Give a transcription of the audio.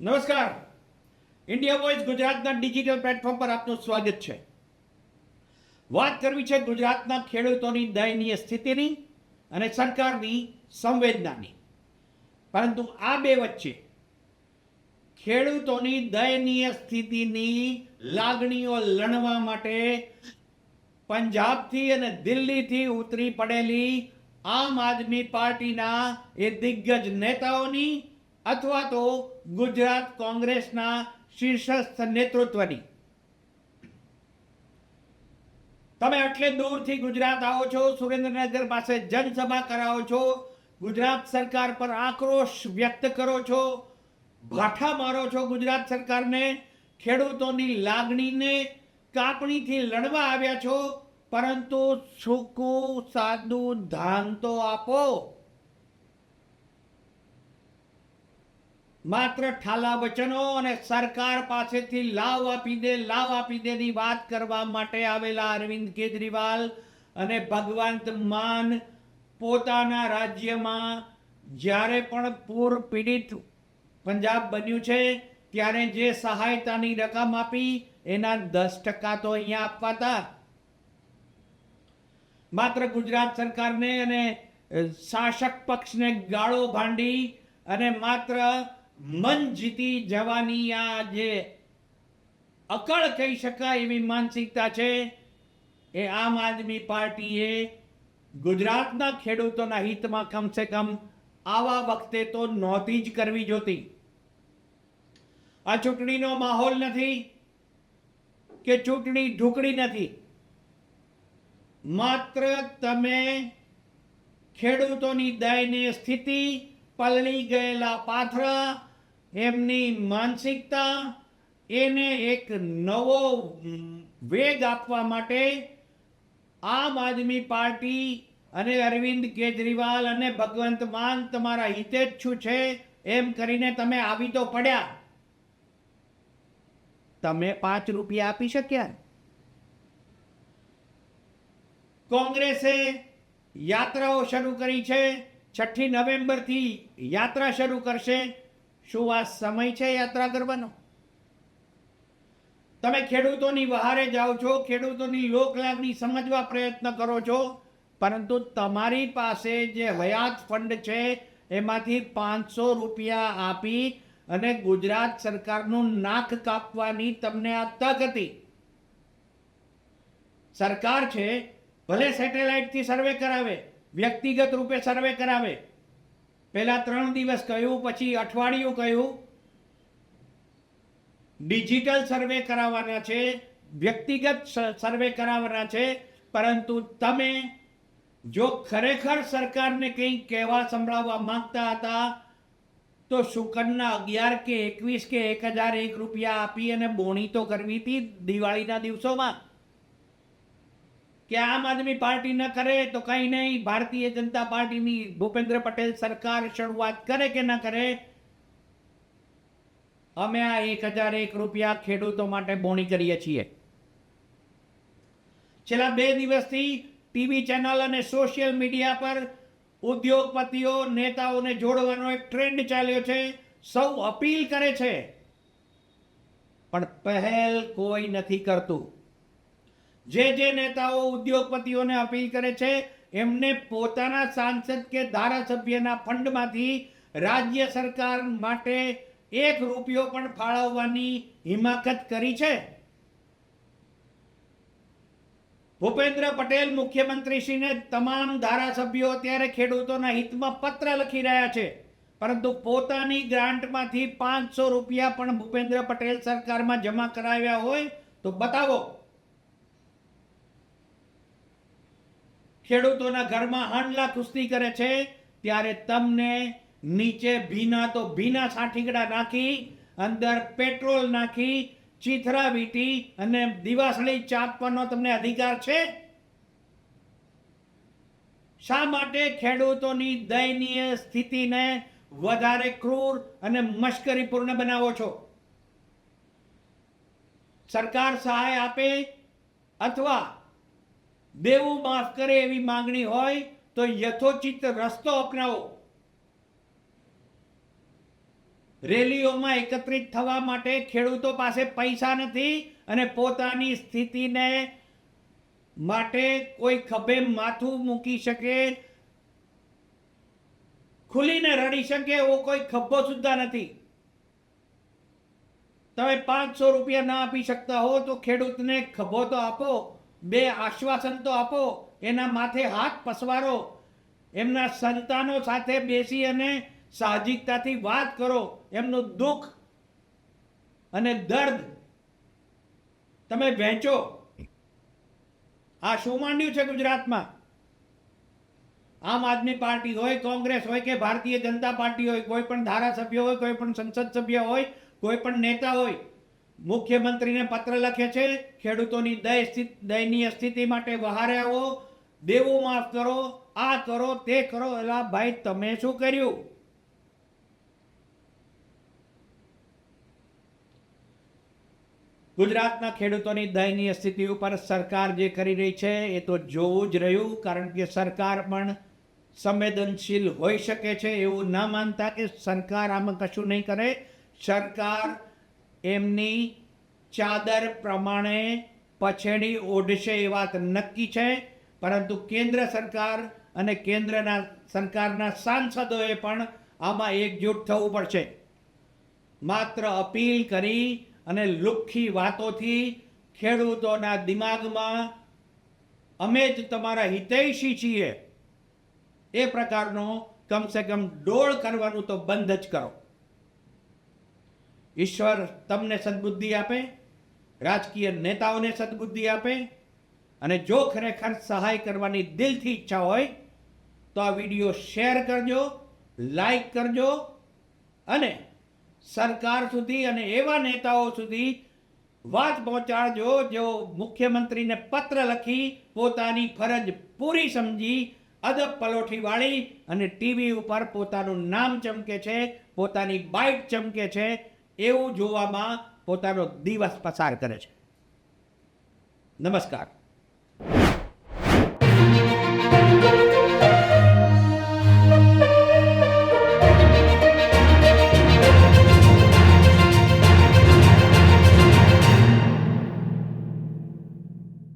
નમસ્કાર. India voice ગુજરાતના digital platform પર આપનું સ્વાગત છે. વાત કરવી છે ગુજરાતના ખેડૂતોની દયનીય સ્થિતિની અને સરકારની સંવેદનાની. પરંતુ આ બે વચ્ચે ખેડૂતોની દયનીય સ્થિતિની લાગણીઓ લણવા માટે પંજાબથી અને દિલ્હીથી ઉતરી પડેલી આમ આદમી પાર્ટીના એ દિગ્ગજ નેતાઓની અથવા તો ગુજરાત કોંગ્રેસના શીર્ષસ્થ નેતૃત્વની. તમે એટલે દૂરથી ગુજરાત આવો છો, સુરેન્દ્રનગર પાસે જનસભા કરાવો છો, ગુજરાત સરકાર પર આક્રોશ વ્યક્ત કરો છો, ભાઠા મારો છો ગુજરાત સરકારને, ખેડૂતોની લાગણીને કાપણીથી લડવા આવ્યા છો, પરંતુ સૂકું સાદું ધાન તો આપો. માત્ર ઠાલા વચનો અને સરકાર પાસેથી લાવ આપી દે, લાવ આપી દેની વાત કરવા માટે આવેલા અરવિંદ કેજરીવાલ અને ભગવંત માન પોતાના રાજ્યમાં જ્યારે પણ પૂર પીડિત પંજાબ બન્યું છે, ત્યારે જે સહાયતાની રકમ આપી, એના દસ ટકા તો અહીંયા આપવા હતા માત્ર ગુજરાત સરકારને અને શાસક પક્ષને ગાળો ભાંડી અને માત્ર મન જીતી જવાની આ જે અકળ કહી શકાય એવી માનસિકતા છે, એ આમ આદમી પાર્ટીએ ગુજરાતના ખેડૂતોના હિતમાં કમસે કમ આવા વખતે તો નહોતી જ કરવી જોતી. આ ચૂંટણીનો માહોલ નથી કે ચૂંટણી ઢુકડી નથી. માત્ર તમે ખેડૂતોની દયનીય સ્થિતિ પલળી ગયેલા પાથરા એમની માનસિકતા એને એક નવો વેગ આપવા માટે આમ આદમી પાર્ટી અને અરવિંદ કેજરીવાલ અને ભગવંત માન તમારા હિતેચ્છુ છે, એમ કરીને તમે આવી તો પડ્યા. તમે પાંચ રૂપિયા આપી શક્યા. કોંગ્રેસે યાત્રાઓ શરૂ કરી છે, છઠ્ઠી નવેમ્બરથી યાત્રા શરૂ કરશે. શું આ સમય છે યાત્રા કરવાનો? તમે ખેડૂતોની વહારે જાઓ છો, ખેડૂતોની લોકલાગણી સમજવા પ્રયત્ન કરો છો, પરંતુ તમારી પાસે જે હયાત ફંડ છે, એમાંથી પાંચસો રૂપિયા આપી અને ગુજરાત સરકારનું નાક કાપવાની તમને આ તક હતી. સરકાર છે, ભલે સેટેલાઇટથી સર્વે કરાવે, વ્યક્તિગત રૂપે સર્વે કરાવે પહેલા ત્રણ દિવસ કહ્યું, પછી અઠવાડિયું કહ્યું. ડિજિટલ સર્વે કરાવવાના છે, વ્યક્તિગત સર્વે કરાવવાના છે, પરંતુ તમે જો ખરેખર સરકારને કંઈ કહેવા સંભળાવવા માંગતા હતા, તો શુકનના અગિયાર કે એકવીસ કે એક હજાર એક રૂપિયા આપી અને બોણી તો કરવી હતી દિવાળીના દિવસોમાં. કે આમ આદમી પાર્ટી ન કરે તો કંઈ નહીં. ભારતીય જનતા પાર્ટીની ભૂપેન્દ્ર પટેલ સરકાર શરૂઆત કરે કે ન કરે? અમે આ એક હજાર એક રૂપિયા ખેડૂતો માટે બોણી કરીએ છીએ. છેલ્લા બે દિવસથી ટીવી ચેનલ અને સોશિયલ મીડિયા પર ઉદ્યોગપતિઓ, નેતાઓને જોડવાનો એક ટ્રેન્ડ ચાલ્યો છે. સૌ અપીલ કરે છે. પણ પહેલ કોઈ નથી કરતું. જે જે નેતાઓ ઉદ્યોગપતિઓને અપીલ કરે છે, એમને પોતાના સાંસદ કે ધારાસભ્યના ફંડમાંથી રાજ્ય સરકાર માટે એક રૂપિયો પણ ફાળવવાની હિમાકત કરી છે. ભૂપેન્દ્ર પટેલ મુખ્યમંત્રીશ્રીને તમામ ધારાસભ્યો અત્યારે ખેડૂતોના હિતમાં પત્ર લખી રહ્યા છે. પરંતુ પોતાની ગ્રાન્ટમાંથી પાંચસો રૂપિયા પણ ભૂપેન્દ્ર પટેલ સરકારમાં જમા કરાવ્યા હોય તો બતાવો. ખેડૂતોના ઘરમાં હાંડલા કુસ્તી કરે છે, ત્યારે તમને નીચે ભીના તો ભીના સાઠીકડા નાખી, અંદર પેટ્રોલ નાખી, ચીથરા વીટી અને દિવાસળી ચાપવાનો તમને અધિકાર છે? શા માટે ખેડૂતોની દયનીય સ્થિતિને વધારે ક્રૂર અને મશ્કરીપૂર્ણ બનાવો છો? સરકાર સહાય આપે અથવા દેવું માફ કરે એવી માંગણી હોય તો યથોચિત રસ્તો અપનાવો. રેલીઓમાં એકત્રિત થવા માટે ખેડૂતો પાસે પૈસા નથી અને પોતાની સ્થિતિને માટે કોઈ ખભે માથું મૂકી શકે, ખુલીને રડી શકે એવો કોઈ ખભો સુદ્ધા નથી. તમે પાંચસો રૂપિયા ના આપી શકતા હો તો ખેડૂતને ખભો તો આપો. બે આશ્વાસન તો આપો, એના માથે હાથ પસવારો, એમના સંતાનો સાથે બેસી અને સાહજિકતાથી વાત કરો, એમનું દુઃખ અને દર્દ તમે વહેંચો. આ શું માંડ્યું છે ગુજરાતમાં? આમ આદમી પાર્ટી હોય, કોંગ્રેસ હોય કે ભારતીય જનતા પાર્ટી હોય, કોઈ પણ ધારાસભ્ય હોય, કોઈ પણ સંસદ સભ્ય હોય, કોઈ પણ નેતા હોય મુખ્યમંત્રીને પત્ર લખે છે, ખેડૂતોની દય દયનીય સ્થિતિ માટે વહારે આવો, દેવું માફ કરો, આ કરો, તે કરો, એલા ભાઈ, તમે શું કર્યું? ગુજરાતના ખેડૂતોની દયનીય સ્થિતિ ઉપર સરકાર જે કરી રહી છે, એ તો જોવું જ રહ્યું, કારણ કે સરકાર પણ સંવેદનશીલ હોઈ શકે છે, એવું ના માનતા કે સરકાર આમાં કશું નહીં કરે. સરકાર એમની ચાદર પ્રમાણે પછેડી ઓઢશે એ વાત નક્કી છે. પરંતુ કેન્દ્ર સરકાર અને કેન્દ્રના સરકારના સાંસદોએ પણ આમાં એકજૂટ થવું પડશે. માત્ર અપીલ કરી અને લુખ્ખી વાતોથી ખેડૂતોના દિમાગમાં અમે જ તમારા હિતૈષી છીએ. એ પ્રકારનો કમસે કમ ડોળ કરવાનું તો બંધ જ કરો. ઈશ્વર તમને સદબુદ્ધિ આપે, રાજકીય નેતાઓને સદબુદ્ધિ આપે, અને જો ખરેખર સહાય કરવાની દિલથી ઈચ્છા હોય, તો આ વીડિયો શેર કરજો, લાઈક કરજો, અને સરકાર સુધી અને એવા નેતાઓ સુધી વાત પહોંચાડજો, જેઓ મુખ્યમંત્રીને પત્ર લખી પોતાની ફરજ પૂરી સમજી, અદબ પલોઠી વાળી અને ટીવી ઉપર પોતાનું નામ ચમકે છે, પોતાની બાઇટ ચમકે છે એવું જોવામાં પોતાનો દિવસ પસાર કરે છે. નમસ્કાર.